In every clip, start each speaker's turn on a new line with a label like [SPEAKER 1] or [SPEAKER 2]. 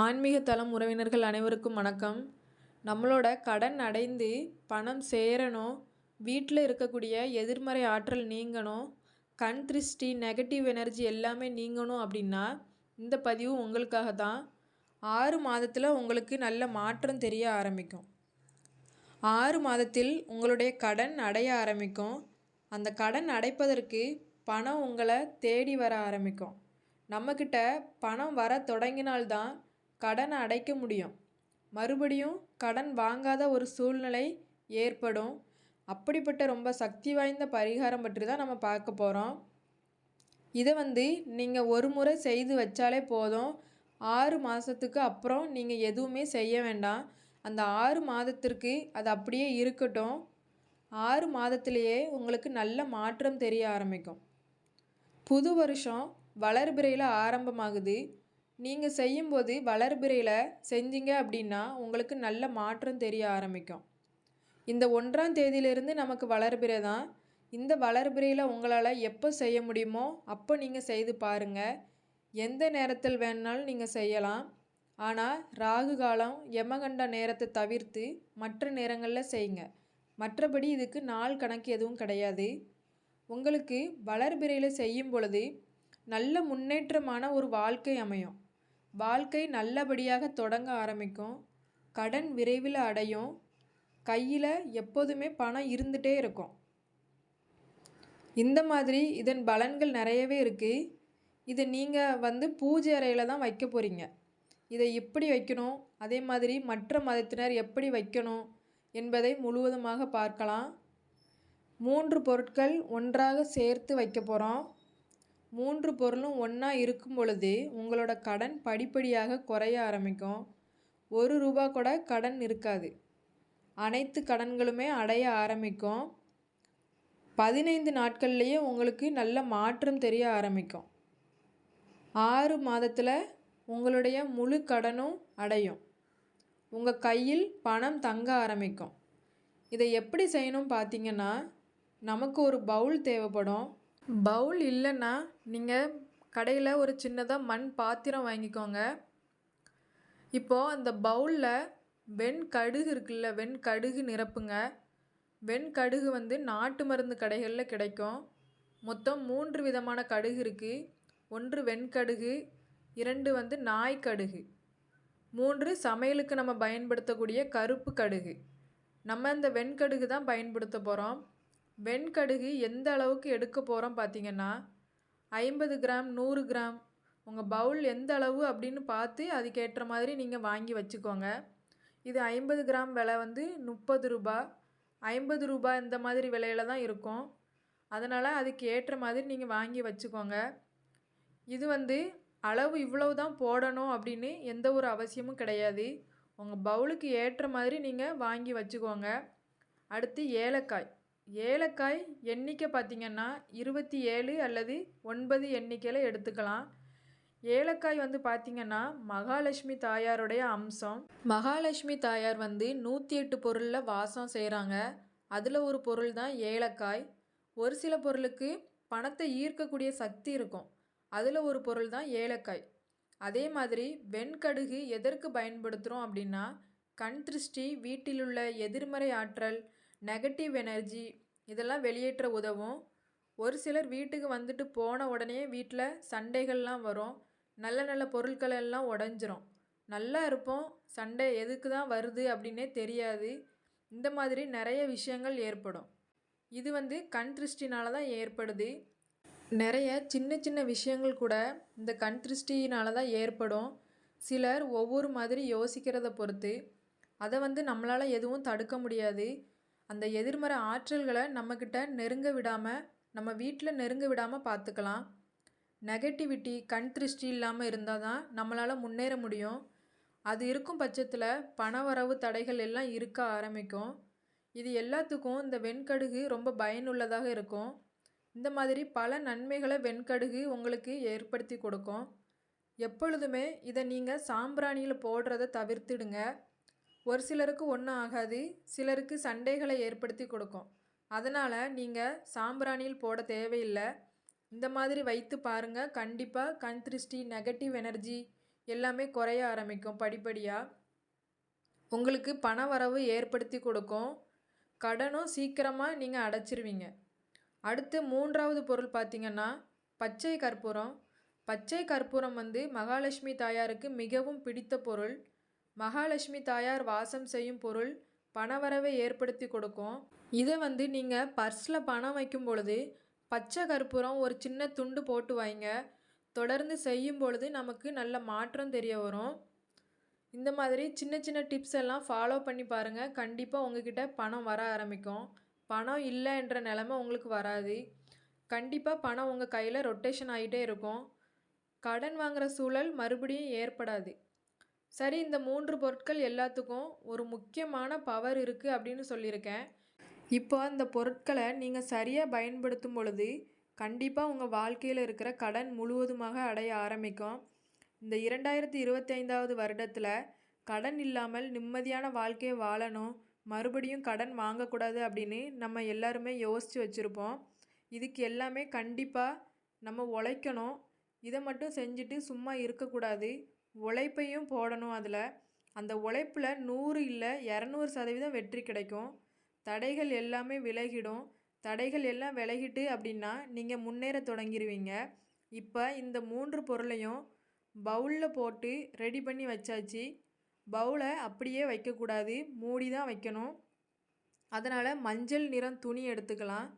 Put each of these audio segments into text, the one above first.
[SPEAKER 1] ஆன்மீக தளம் உறவினர்கள் அனைவருக்கும் வணக்கம். நம்மளோட கடன் அடைந்து பணம் சேரணும் வீட்டில் இருக்கக்கூடிய எதிர்மறை ஆற்றல் நீங்கணும் கண் திருஷ்டி நெகட்டிவ் எனர்ஜி எல்லாமே நீங்கணும் அப்படின்னா இந்த பதிவு உங்களுக்காக தான் ஆறு மாதத்தில் உங்களுக்கு நல்ல மாற்றம் தெரிய ஆரம்பிக்கும். ஆறு மாதத்தில் உங்களுடைய கடன் அடைய ஆரம்பிக்கும். அந்த கடன் அடைப்பதற்கு பணம் உங்களை தேடி வர ஆரம்பிக்கும். நம்மக்கிட்ட பணம் வர தொடங்கினால்தான் கடனை அடைக்க முடியும். மறுபடியும் கடன் வாங்காத ஒரு சூழ்நிலை ஏற்படும். அப்படிப்பட்ட ரொம்ப சக்தி வாய்ந்த பரிகாரம் பற்றி தான் நம்ம பார்க்க போகிறோம் இதை வந்து நீங்கள் ஒரு முறை செய்து வச்சாலே போதும். ஆறு மாதத்துக்கு அப்புறம் நீங்கள் எதுவுமே செய்ய வேண்டாம். அந்த ஆறு மாதத்திற்கு அது அப்படியே இருக்கட்டும். ஆறு மாதத்திலேயே உங்களுக்கு நல்ல மாற்றம் தெரிய ஆரம்பிக்கும். புது வருஷம் வளர்பிறையில் ஆரம்பமாகுது. நீங்கள் செய்யும்போது வளர்பிறையில் செஞ்சீங்க அப்படின்னா உங்களுக்கு நல்ல மாற்றம் தெரிய ஆரம்பிக்கும். இந்த ஒன்றாம் தேதியிலிருந்து நமக்கு வளர்பிறை தான். இந்த வளர்பிறையில் உங்களால் எப்போ செய்ய முடியுமோ அப்போ நீங்கள் செய்து பாருங்கள் எந்த நேரத்தில் வேணாலும் நீங்கள் செய்யலாம். ஆனால் ராகு காலம் யமகண்ட நேரத்தை தவிர்த்து மற்ற நேரங்களில் செய்யுங்க. மற்றபடி இதுக்கு நாள் கணக்கு எதுவும் கிடையாது. உங்களுக்கு வளர்பிறையில் செய்யும் பொழுது நல்ல முன்னேற்றமான ஒரு வாழ்க்கை அமையும். வாழ்க்கை நல்லபடியாக தொடங்க ஆரம்பிக்கும். கடன் விரைவில் அடையும். கையில் எப்போதுமே பணம் இருந்துகிட்டே இருக்கும். இந்த மாதிரி இதன் பலன்கள் நிறையவே இருக்குது இதை நீங்கள் வந்து பூஜை அறையில் தான் வைக்க போகிறீங்க இதை எப்படி வைக்கணும்? அதே மாதிரி மற்ற மதத்தினர் எப்படி வைக்கணும்? என்பதை முழுவதுமாக பார்க்கலாம். மூன்று பொருட்கள் ஒன்றாக சேர்த்து வைக்க போகிறோம் மூன்று பொருளும் ஒன்றா இருக்கும் பொழுது உங்களோட கடன் படிப்படியாக குறைய ஆரம்பிக்கும். ஒரு ரூபா கூட கடன் இருக்காது. அனைத்து கடன்களுமே அடைய ஆரம்பிக்கும். பதினைந்து நாட்கள்லேயே உங்களுக்கு நல்ல மாற்றம் தெரிய ஆரம்பிக்கும். ஆறு மாதத்தில் உங்களுடைய முழு கடனும் அடையும். உங்கள் கையில் பணம் தங்க ஆரம்பிக்கும். இதை எப்படி செய்யணும் பார்த்தீங்கன்னா நமக்கு ஒரு பவுல் தேவைப்படும். பவுல் இல்லைன்னா நீங்கள் கடையில் ஒரு சின்னதாக மண் பாத்திரம் வாங்கிக்கோங்க. இப்போது அந்த பவுலில் வெண்கடுகு இருக்குல்ல வெண்கடுகு நிரப்புங்க. வெண்கடுகு வந்து நாட்டு மருந்து கடைகளில் கிடைக்கும். மொத்தம் மூன்று விதமான கடுகு இருக்குது ஒன்று வெண்கடுகு இரண்டு வந்து நாய் கடுகு. மூன்று சமையலுக்கு நம்ம பயன்படுத்தக்கூடிய கருப்பு கடுகு. நம்ம இந்த வெண்கடுகு தான் பயன்படுத்த போகிறோம் வெண்கடுகு எந்த அளவுக்கு எடுக்க போகிறோம் பார்த்தீங்கன்னா ஐம்பது கிராம் நூறு கிராம் உங்கள் பவுல் எந்த அளவு அப்படின்னு பார்த்து அதுக்கேற்ற மாதிரி நீங்கள் வாங்கி வச்சுக்கோங்க. இது ஐம்பது கிராம் விலை வந்து முப்பது ரூபா. ஐம்பது ரூபா இந்த மாதிரி விலையில தான் இருக்கும். அதனால் அதுக்கு ஏற்ற மாதிரி நீங்கள் வாங்கி வச்சுக்கோங்க. இது வந்து அளவு இவ்வளவு தான் போடணும் அப்படின்னு எந்த ஒரு அவசியமும் கிடையாது. உங்கள் பவுலுக்கு ஏற்ற மாதிரி நீங்கள் வாங்கி வச்சுக்கோங்க. அடுத்து ஏலக்காய். ஏலக்காய் எண்ணிக்கை பார்த்திங்கன்னா இருபத்தி ஏழு அல்லது ஒன்பது எண்ணிக்கையில் எடுத்துக்கலாம். ஏலக்காய் வந்து பார்த்திங்கன்னா மகாலட்சுமி தாயாருடைய அம்சம். மகாலட்சுமி தாயார் வந்து நூற்றி எட்டு பொருளில் வாசம் செய்கிறாங்க அதில் ஒரு பொருள் தான் ஏலக்காய். ஒரு சில பொருளுக்கு பணத்தை ஈர்க்கக்கூடிய சக்தி இருக்கும். அதில் ஒரு பொருள் தான் ஏலக்காய். அதே மாதிரி வெண்கடுகு எதற்கு பயன்படுத்துகிறோம் அப்படின்னா கண் திருஷ்டி வீட்டிலுள்ள எதிர்மறை ஆற்றல் நெகட்டிவ் எனர்ஜி இதெல்லாம் வெளியேற்ற உதவும். ஒரு சிலர் வீட்டுக்கு வந்துட்டு போன உடனே வீட்டில் சண்டைகள்லாம் வரும். நல்ல நல்ல பொருட்கள் எல்லாம் உடஞ்சிரும். நல்லா இருப்போம். சண்டை எதுக்கு தான் வருது அப்படின்னே தெரியாது. இந்த மாதிரி நிறைய விஷயங்கள் ஏற்படும். இது வந்து கண் திருஷ்டினால தான் ஏற்படுது. நிறைய சின்ன சின்ன விஷயங்கள் கூட இந்த கண் திருஷ்டினால தான் ஏற்படும். சிலர் ஒவ்வொரு மாதிரி யோசிக்கிறத பொறுத்து. அதை வந்து நம்மளால் எதுவும் தடுக்க முடியாது. அந்த எதிர்மறை ஆற்றல்களை நம்மக்கிட்ட நெருங்க விடாமல் நம்ம வீட்டில் நெருங்க விடாமல் பார்த்துக்கலாம் நெகட்டிவிட்டி கண் திருஷ்டி இல்லாமல் இருந்தால் தான் நம்மளால் முன்னேற முடியும். அது இருக்கும் பட்சத்தில் பணவரவு தடைகள் எல்லாம் இருக்க ஆரம்பிக்கும். இது எல்லாத்துக்கும் இந்த வெண்கடுகு ரொம்ப பயனுள்ளதாக இருக்கும். இந்த மாதிரி பல நன்மைகளை வெண்கடுகு உங்களுக்கு ஏற்படுத்தி கொடுக்கும். எப்பொழுதுமே இதை நீங்கள் சாம்பிராணியில் போடுறத தவிர்த்துடுங்க. ஒரு சிலருக்கு ஒன்றும் ஆகாது சிலருக்கு சண்டைகளை ஏற்படுத்தி கொடுக்கும். அதனால் நீங்கள் சாம்பிராணியில் போட தேவையில்லை. இந்த மாதிரி வைத்து பாருங்கள் கண்டிப்பாக கண் திருஷ்டி நெகட்டிவ் எனர்ஜி எல்லாமே குறைய ஆரம்பிக்கும் படிப்படியாக உங்களுக்கு பண வரவு ஏற்படுத்தி கொடுக்கும். கடனும் சீக்கிரமாக நீங்கள் அடைச்சிருவீங்க. அடுத்து மூன்றாவது பொருள் பார்த்திங்கன்னா பச்சை கற்பூரம். பச்சை கற்பூரம் வந்து மகாலட்சுமி தாயாருக்கு மிகவும் பிடித்த பொருள். மகாலட்சுமி தாயார் வாசம் செய்யும் பொருள் பணவரவை ஏற்படுத்தி கொடுக்கும். இதை வந்து நீங்கள் பர்ஸில் பணம் வைக்கும் பொழுது பச்சை கற்பூரம் ஒரு சின்ன துண்டு போட்டு வைங்க. தொடர்ந்து செய்யும் பொழுது நமக்கு நல்ல மாற்றம் தெரிய வரும். இந்த மாதிரி சின்ன சின்ன டிப்ஸ் எல்லாம் ஃபாலோ பண்ணி பாருங்கள் கண்டிப்பாக உங்ககிட்ட பணம் வர ஆரம்பிக்கும். பணம் இல்லை என்ற நிலமை உங்களுக்கு வராது. கண்டிப்பாக பணம் உங்கள் கையில் ரொட்டேஷன் ஆகிட்டே இருக்கும். கடன் வாங்குகிற சூழல் மறுபடியும் ஏற்படாது. சரி இந்த மூன்று பொருட்கள் எல்லாத்துக்கும் ஒரு முக்கியமான பவர் இருக்குது அப்படின்னு சொல்லியிருக்கேன். இப்போ அந்த பொருட்களை நீங்கள் சரியாக பயன்படுத்தும் பொழுது கண்டிப்பாக உங்கள் வாழ்க்கையில் இருக்கிற கடன் முழுவதுமாக அடைய ஆரம்பிக்கும். இந்த இரண்டாயிரத்தி இருபத்தைந்தாவது வருடத்தில் கடன் இல்லாமல் நிம்மதியான வாழ்க்கையை வாழணும் மறுபடியும் கடன் வாங்கக்கூடாது அப்படின்னு நம்ம எல்லாருமே யோசித்து வச்சுருப்போம். இதுக்கு எல்லாமே கண்டிப்பாக நம்ம உழைக்கணும். இதை மட்டும் செஞ்சுட்டு சும்மா இருக்கக்கூடாது. உழைப்பையும் போடணும் அதில். அந்த உழைப்பில் நூறு இல்லை இரநூறு சதவீதம் வெற்றி கிடைக்கும். தடைகள் எல்லாமே விலகிடும். தடைகள் எல்லாம் விலகிட்டு அப்படின்னா நீங்கள் முன்னேற தொடங்கிடுவீங்க இப்போ இந்த மூன்று பொருளையும் பவுலில் போட்டு ரெடி பண்ணி வச்சாச்சு. பவுலை அப்படியே வைக்கக்கூடாது. மூடி தான் வைக்கணும். அதனால் மஞ்சள் நிறம் துணி எடுத்துக்கலாம்.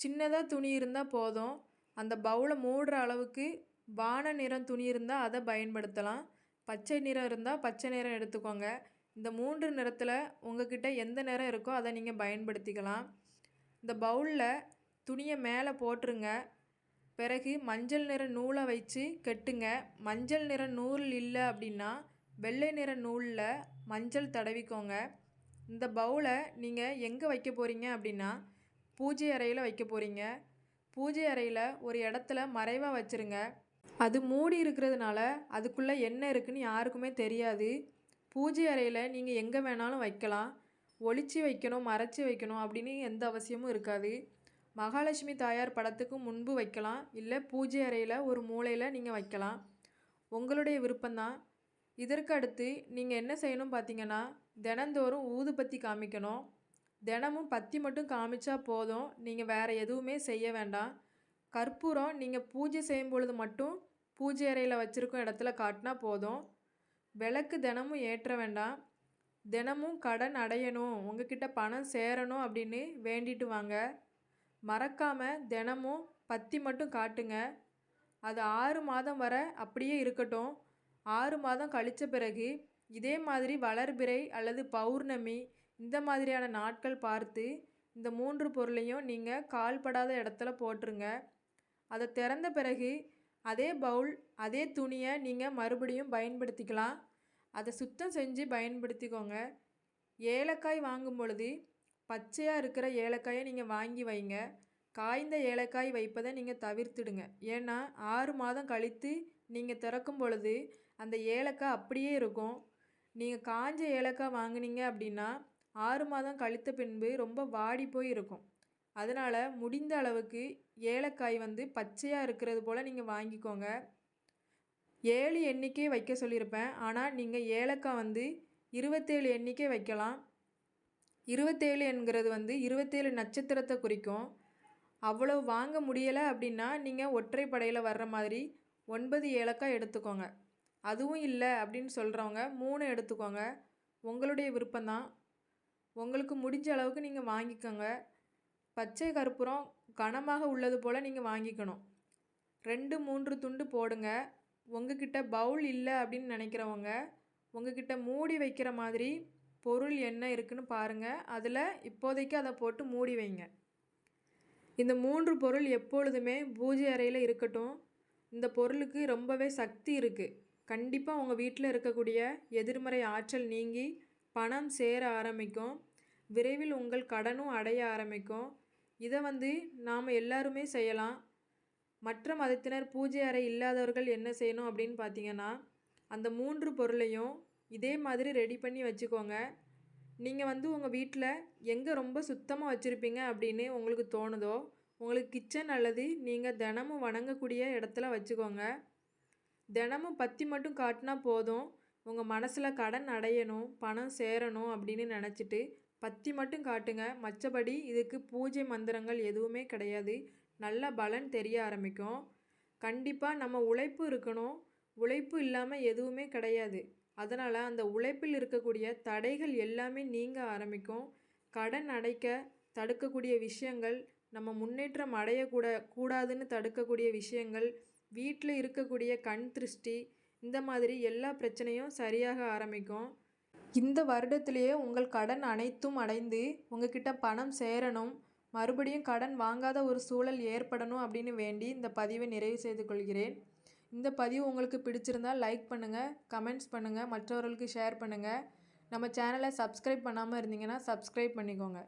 [SPEAKER 1] சின்னதாக துணி இருந்தால் போதும். அந்த பவுலை மூடுற அளவுக்கு வான நிறம் துணி இருந்தால் அதை பயன்படுத்தலாம். பச்சை நிறம் இருந்தால் பச்சை நிறம் எடுத்துக்கோங்க. இந்த மூன்று நிறத்தில் உங்ககிட்ட எந்த நிறம் இருக்கோ அதை நீங்கள் பயன்படுத்திக்கலாம். இந்த பவுலில் துணியை மேலே போட்டுருங்க. பிறகு மஞ்சள் நிற நூலை வச்சு கெட்டுங்க. மஞ்சள் நிற நூல் இல்லை அப்படின்னா வெள்ளை நிற நூலில் மஞ்சள் தடவிக்கோங்க. இந்த பவுலை நீங்கள் எங்கே வைக்க போகிறீங்க அப்படின்னா பூஜை அறையில் வைக்க போகிறீங்க பூஜை அறையில் ஒரு இடத்துல மறைவாக வச்சுருங்க. அது மூடி இருக்கிறதுனால அதுக்குள்ளே என்ன இருக்குன்னு யாருக்குமே தெரியாது. பூஜை அறையில் நீங்கள் எங்கே வேணாலும் வைக்கலாம். ஒளிச்சு வைக்கணும் மறைச்சி வைக்கணும் அப்படின்னு எந்த அவசியமும் இருக்காது. மகாலட்சுமி தாயார் படத்துக்கு முன்பு வைக்கலாம். இல்லை பூஜை அறையில் ஒரு மூலையில் நீங்கள் வைக்கலாம். உங்களுடைய விருப்பம்தான். இதற்கு அடுத்து நீங்கள் என்ன செய்யணும் பார்த்தீங்கன்னா தினந்தோறும் ஊதுபத்தி காமிக்கணும். தினமும் பத்தி மட்டும் காமிச்சா போதும். நீங்கள் வேறு எதுவுமே செய்ய வேண்டாம். கற்பூரம் நீங்கள் பூஜை செய்யும் பொழுது மட்டும் பூஜை அறையில் வச்சுருக்கும் இடத்துல காட்டினா போதும். விளக்கு தினமும் ஏற்ற வேண்டாம். தினமும் கடன் அடையணும். உங்ககிட்ட பணம் சேரணும் அப்படின்னு வேண்டிட்டு வாங்க. மறக்காமல் தினமும் பத்தி மட்டும் காட்டுங்க. அது ஆறு மாதம் வர அப்படியே இருக்கட்டும். ஆறு மாதம் கழித்த பிறகு இதே மாதிரி வளர்பிறை அல்லது பௌர்ணமி இந்த மாதிரியான நாட்கள் பார்த்து இந்த மூன்று பொருளையும் நீங்கள் கால்படாத இடத்துல போட்டுருங்க. அதை திறந்த பிறகு அதே பவுல் அதே துணியை நீங்கள் மறுபடியும் பயன்படுத்திக்கலாம். அதை சுத்தம் செஞ்சு பயன்படுத்திக்கோங்க. ஏலக்காய் வாங்கும் பொழுது பச்சையாக இருக்கிற ஏலக்காயை நீங்கள் வாங்கி வைங்க. காய்ந்த ஏலக்காய் வைப்பதை நீங்கள் தவிர்த்துடுங்க. ஏன்னா ஆறு மாதம் கழித்து நீங்கள் திறக்கும் பொழுது அந்த ஏலக்காய் அப்படியே இருக்கும். நீங்கள் காஞ்ச ஏலக்காய் வாங்கினீங்க அப்படின்னா ஆறு மாதம் கழித்த பின்பு ரொம்ப வாடி போய் இருக்கும். அதனால் முடிந்த அளவுக்கு ஏலக்காய் வந்து பச்சையாக இருக்கிறது போல் நீங்கள் வாங்கிக்கோங்க. ஏழு எண்ணிக்கை வைக்க சொல்லியிருப்பேன். ஆனால் நீங்கள் ஏலக்காய் வந்து இருபத்தேழு எண்ணிக்கை வைக்கலாம். இருபத்தேழு என்கிறது வந்து இருபத்தேழு நட்சத்திரத்தை குறிக்கும். அவ்வளோ வாங்க முடியலை அப்படின்னா நீங்கள் ஒற்றைப்படையில் வர்ற மாதிரி ஒன்பது ஏலக்காய் எடுத்துக்கோங்க. அதுவும் இல்லை அப்படின்னு சொல்கிறவங்க மூணு எடுத்துக்கோங்க. உங்களுடைய விருப்பம்தான். உங்களுக்கு முடிஞ்ச அளவுக்கு நீங்கள் வாங்கிக்கோங்க. பச்சை கற்பூரம் கனமாக உள்ளது போல் நீங்கள் வாங்கிக்கணும். ரெண்டு மூன்று துண்டு போடுங்க. உங்ககிட்ட பவுல் இல்லை அப்படின்னு நினைக்கிறவங்க உங்ககிட்ட மூடி வைக்கிற மாதிரி பொருள் என்ன இருக்குன்னு பாருங்கள் அதில் இப்போதைக்கு அதை போட்டு மூடி வைங்க. இந்த மூன்று பொருள் எப்பொழுதுமே பூஜை அறையில் இருக்கட்டும். இந்த பொருளுக்கு ரொம்பவே சக்தி இருக்குது கண்டிப்பாக உங்கள் வீட்டில் இருக்கக்கூடிய எதிர்மறை ஆற்றல் நீங்கி பணம் சேர ஆரம்பிக்கும். விரைவில் உங்கள் கடனும் அடைய ஆரம்பிக்கும். இதை வந்து நாம் எல்லாருமே செய்யலாம். மற்ற மதத்தினர் பூஜை அறை இல்லாதவர்கள் என்ன செய்யணும் அப்படின்னு பார்த்தீங்கன்னா அந்த மூன்று பொருளையும் இதே மாதிரி ரெடி பண்ணி வச்சுக்கோங்க. நீங்கள் வந்து உங்கள் வீட்டில் எங்கே ரொம்ப சுத்தமாக வச்சுருப்பீங்க அப்படின்னு உங்களுக்கு தோணுதோ உங்களுக்கு கிச்சன் அல்லது நீங்கள் தினமும் வணங்கக்கூடிய இடத்துல வச்சுக்கோங்க. தினமும் பற்றி மட்டும் காட்டினா போதும். உங்கள் மனசில் கடன் அடையணும் பணம் சேரணும் அப்படின்னு நினச்சிட்டு பற்றி மட்டும் காட்டுங்க. மற்றபடி இதுக்கு பூஜை மந்திரங்கள் எதுவுமே கிடையாது. நல்ல பலன் தெரிய ஆரம்பிக்கும். கண்டிப்பாக நம்ம உழைப்பு இருக்கணும். உழைப்பு இல்லாமல் எதுவுமே கிடையாது. அதனால் அந்த உழைப்பில் இருக்கக்கூடிய தடைகள் எல்லாமே நீங்க ஆரம்பிக்கும். கடன் அடைக்க தடுக்கக்கூடிய விஷயங்கள் நம்ம முன்னேற்றம் அடையக்கூட கூடாதுன்னு தடுக்கக்கூடிய விஷயங்கள் வீட்டில் இருக்கக்கூடிய கண் திருஷ்டி இந்த மாதிரி எல்லா பிரச்சனையும் சரியாக ஆரம்பிக்கும். இந்த வருடத்திலேயே உங்கள் கடன் அனைத்தும் அடைந்து உங்ககிட்ட பணம் சேரணும். மறுபடியும் கடன் வாங்காத ஒரு சூழல் ஏற்படணும் அப்படின்னு வேண்டி இந்த பதிவை நிறைவு செய்து கொள்கிறேன். இந்த பதிவு உங்களுக்கு பிடிச்சிருந்தால் லைக் பண்ணுங்கள் கமெண்ட்ஸ் பண்ணுங்கள் மற்றவர்களுக்கு ஷேர் பண்ணுங்கள் நம்ம சேனலை சப்ஸ்கிரைப் பண்ணாமல் இருந்தீங்கன்னா சப்ஸ்கிரைப் பண்ணிக்கோங்க.